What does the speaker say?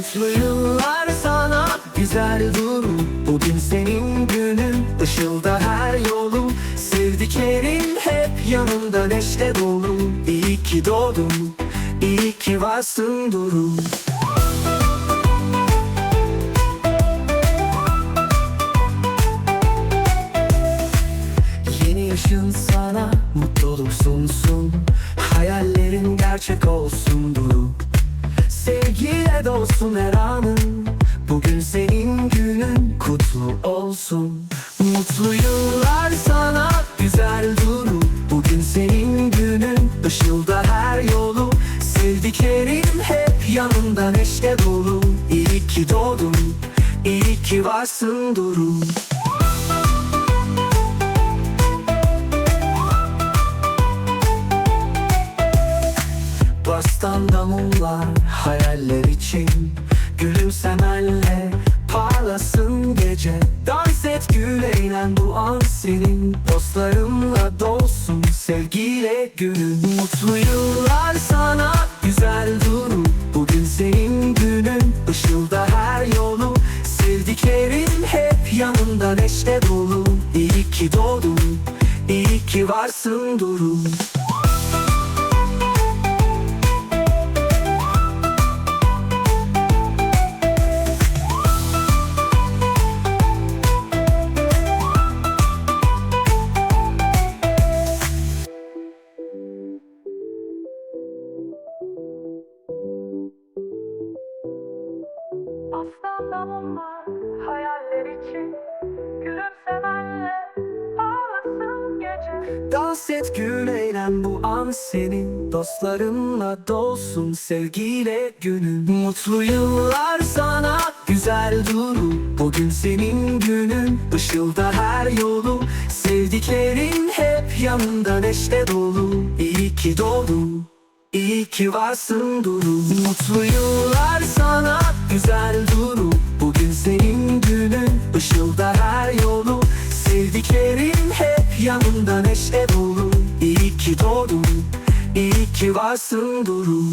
Mutlu yıllar sana güzel durum. Bugün senin günün ışılda her yolun. Sevdiklerin hep yanında neşe dolu. İyi ki doğdun, iyi ki varsın durum. Yeni yaşın sana mutluluk sunsun. Hayallerin gerçek olsun durum Sevgiyle dolsun her anın. Bugün senin günün kutlu olsun. Mutlu yıllar sana güzel duru. Bugün senin günün ışılda her yolu. Sevdiklerin hep yanında neşe dolu. İyi ki doğdun, iyi ki varsın durum Bastanda mumlar hayaller için. Gülümsemenle parlasın gece. Dans et gül eğlen bu an senin. Dostlarınla dolsun sevgiyle günün Mutlu yıllar sana güzel durum. Bugün senin günün ışılda her yolu. Sevdiklerin hep yanında neşe dolu. İyi ki doğdun, iyi ki varsın durum Ağlasın gece. Dans et gül eğlen bu an senin. Dostlarınla dolsun sevgiyle günün. Mutlu yıllar sana güzel duru. Bugün senin günün ışılda her yolu. Sevdiklerin hep yanında neşe dolu. İyi ki doğdun İyi ki varsın durum Mutlu yıllar sana güzel duru. Bugün senin günün ışılda her yolu. Sevdiklerin hep yanında neşe dolu. İyi ki doğdun İyi ki varsın durum